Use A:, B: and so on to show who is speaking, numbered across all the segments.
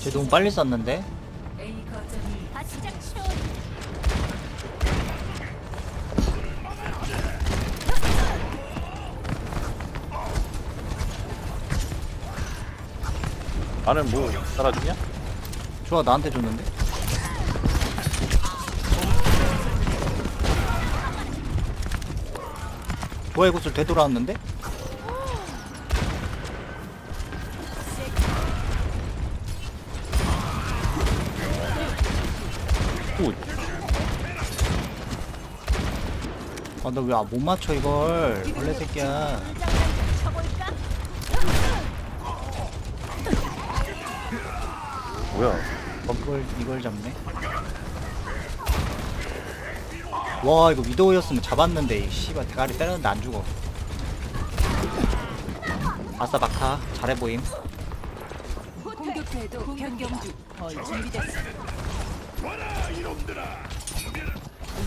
A: 쟤 너무 빨리 썼는데?
B: 나는 뭐 따라주냐?
A: 좋아 나한테 줬는데? 좋아의 구슬 되돌아왔는데? 아나 왜 못 맞춰 이걸 원래 새끼야?
B: 뭐야?
A: 이걸 이걸 잡네 와 이거 위도우였으면 잡았는데 이 씨발 대가리 때렸는데 안 죽어 아싸 마카 잘해 보임
C: 공격해도 변경 중. 거의 준비됐어. 이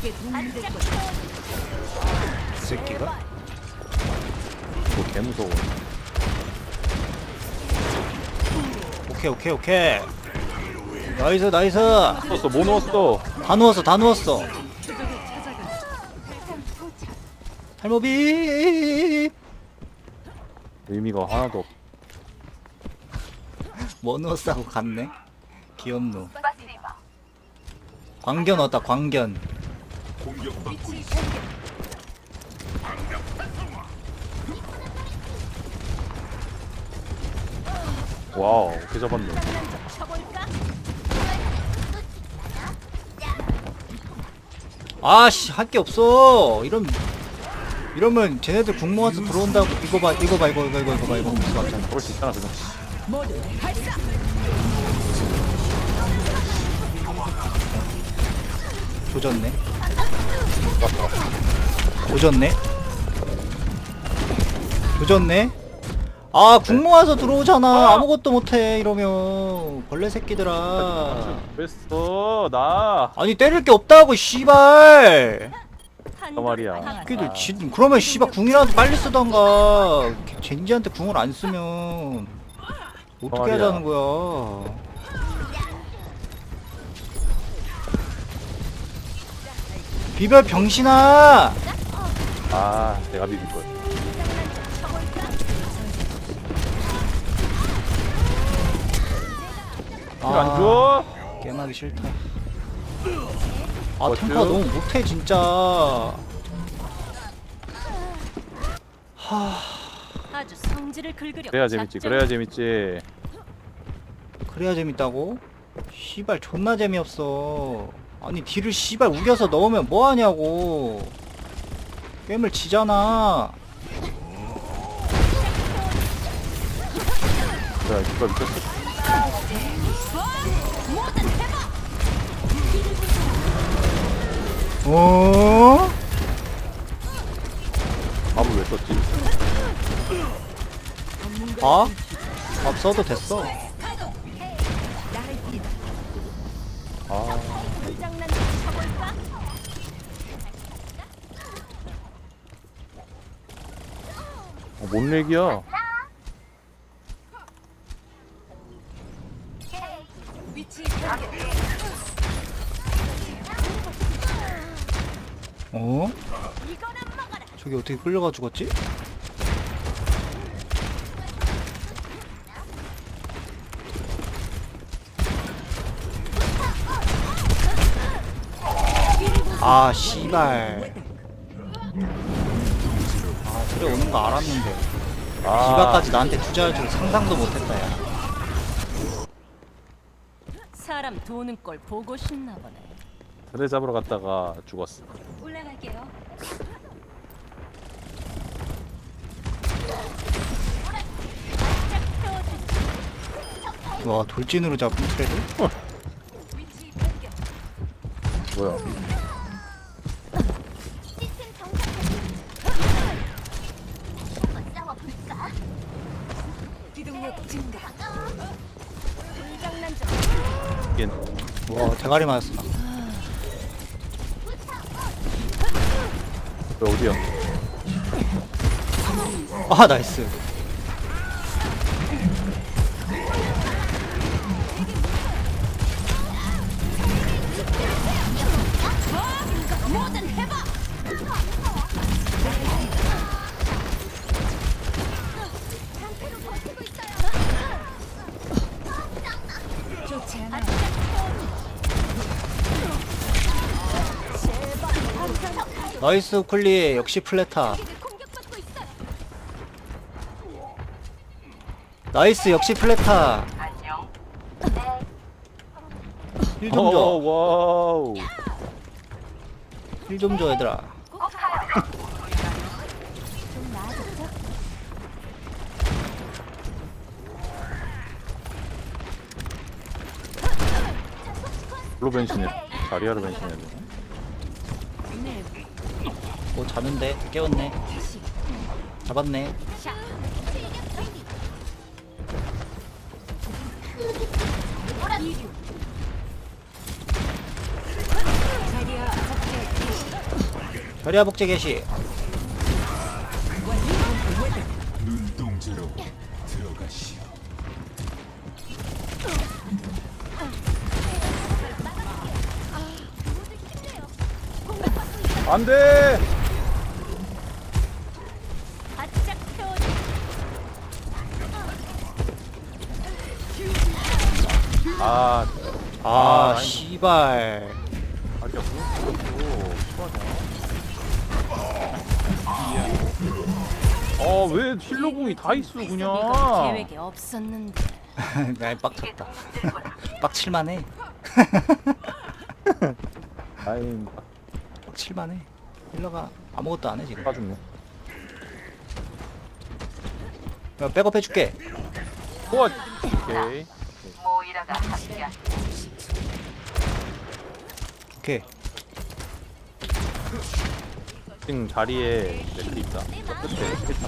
C: 게 도움이 될
D: 바짝
C: 거야.
A: 이 새끼가
B: 이거 개 무서워.
A: 오케이 오케이 오케이 나이스 나이스
B: 넣었어, 뭐 넣었어?
A: 다 누웠어 다 누웠어 탈모비
B: 의미가 하나도 없.
A: 뭐 누웠어 하고 갔네 귀엽노 광견 얻다 광견
B: 와우, 어떻게 잡았네.
A: 아씨 할 게 없어. 이런 이러면 쟤네들 궁 모아서 들어온다고. 이거 봐 이거 봐 이거 이거 이거 이거 봐 이거. 무슨 같잖아?
B: 그럴 수 있잖아, 그냥.
A: 조졌네. 조졌네. 조졌네. 아궁 모아서 들어오잖아. 아무것도 못해 이러면. 벌레 새끼들아.
B: 뺐어, 나.
A: 아니 때릴 게 없다고 씨발.
B: 한그 말이야.
D: 방.
A: 새끼들 지 그러면 씨발 궁이라도 빨리 쓰던가. 젠지한테 궁을 안 쓰면 어떻게
B: 말이야.
A: 하자는 거야 비별 병신아
B: 아, 내가 비빌 걸. 힐안 줘?
A: 깨나기 싫다 아? 탱커 너무 못해 진짜 하
D: 아주 성질을 긁으려.
B: 그래야 재밌지, 그래야 재밌지.
A: 그래야 재밌다고? 씨발 존나 재미없어 아니 딜을 씨발 우겨서 넣으면 뭐하냐고 게임을 지잖아
B: 자, 누가 미쳤어?
A: 어?
B: 밥을 왜 썼지?
A: 아? 밥 써도 됐어
B: 어, 뭔 얘기야?
A: 어? 저기 어떻게 끌려가 죽었지? 아 씨발 아 저래 오는 거 알았는데
B: 아,
A: 디바까지 나한테 투자할 줄 상상도 못했다 야
D: 사람 도는 걸 보고 싶나 보네.
B: 그래 잡으러 갔다가 죽었어.
D: 올라갈게요.
A: 와 돌진으로 잡은 트레드?
B: 뭐야?
A: 와 대가리 맞았어
B: 나왜 어디야?
A: 아 나이스 나이스 쿨리 역시 플레타. 나이스 역시 플레타.
B: 1점
A: 줘.
B: 어, 와우.
A: 힐좀줘 얘들아.
B: 로 변신해. 자리아로 변신해야 돼.
D: 네.
A: 뭐 자는데 깨웠네. 잡았네. 자리아 복제 개시.
B: 안 돼!
D: 바짝 태워.
B: 아,
A: 아,
B: 아,
A: 씨발.
B: 자기 없어. 어, 왜 힐러궁이 다 있어, 그냥.
D: 계획에 없었는데.
A: 나 빡쳤다. 빡칠만해. 빡 칠만해. 힐러가 아무것도 안해 지금.
B: 빠졌네.
A: 야, 백업 해줄게.
B: 호 오케이.
A: 오케이.
B: 지금 자리에 맥클 있다. 저 끝에 스피터.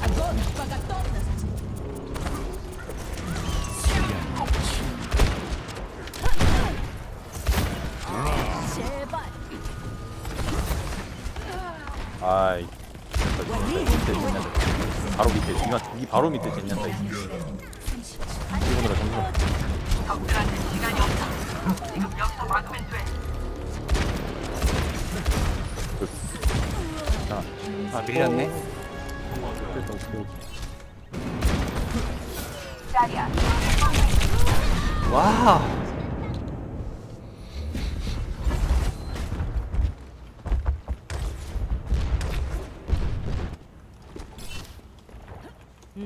B: 아 바로 밑에 있어. 이거보다 자,
A: 아 밀렸네.
B: 됐다, 오케이, 오케이.
A: 와.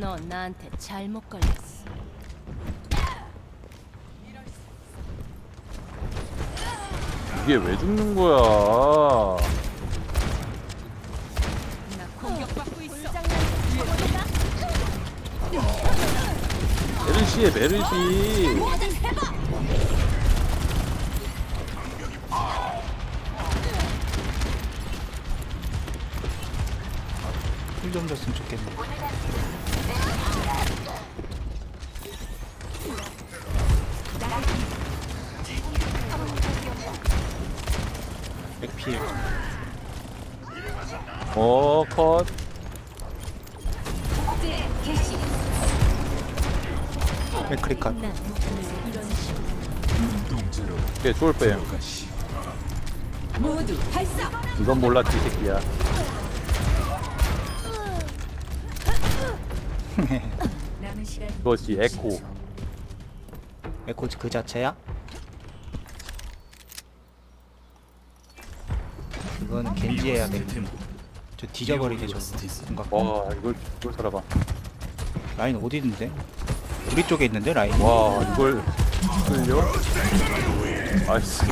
D: 너 나한테 잘못 걸렸어.
B: 이게 왜 죽는 거야?
D: 나 공격받고 있어.
B: 메르시에 메르시.
A: 힐좀 줬으면 좋겠네. 백필.
B: 어, 컷.
A: 백크리컷.
E: 눈동자로
B: 오케이, 추월 뺨.
E: 들어가시오.
C: 모두 발사
B: 이건 몰랐지, 이 새끼야. 그것이 에코.
A: 에코즈 그 자체야? 그건 겐지 해야 돼. 저 뒤져버리게 저 생각.
B: 와, 이걸, 이걸 살아봐.
A: 라인 어디 있는데? 우리 쪽에 있는데 라인.
B: 와, 이걸 끌려? 나이스.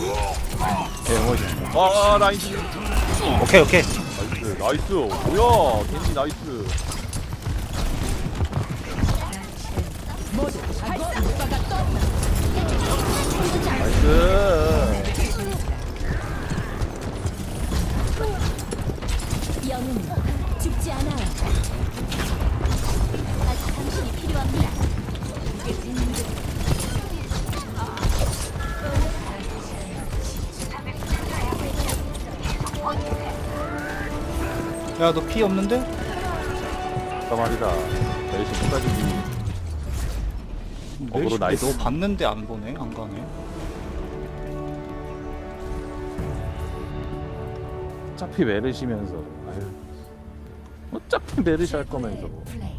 B: 개멋있다. 와, 나이스.
A: 오케이 오케이.
B: 나이스, 나이스. 뭐야, 겐지 나이스. 나이스.
A: 야 너 피 없는데?
B: 그 말이다. 열심히 끝까지 어그로
A: 멜시
B: 나이스.
A: 너 봤는데 안 보네 안 가네.
B: 어차피 메르시면서. 아유. 어차피 메르시 할 거면서.
C: 플레이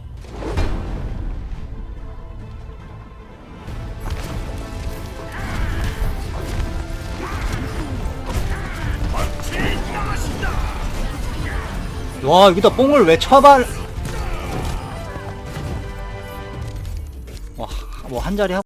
A: 와 여기다 뽕을 왜 쳐발? 와뭐 한 자리 하고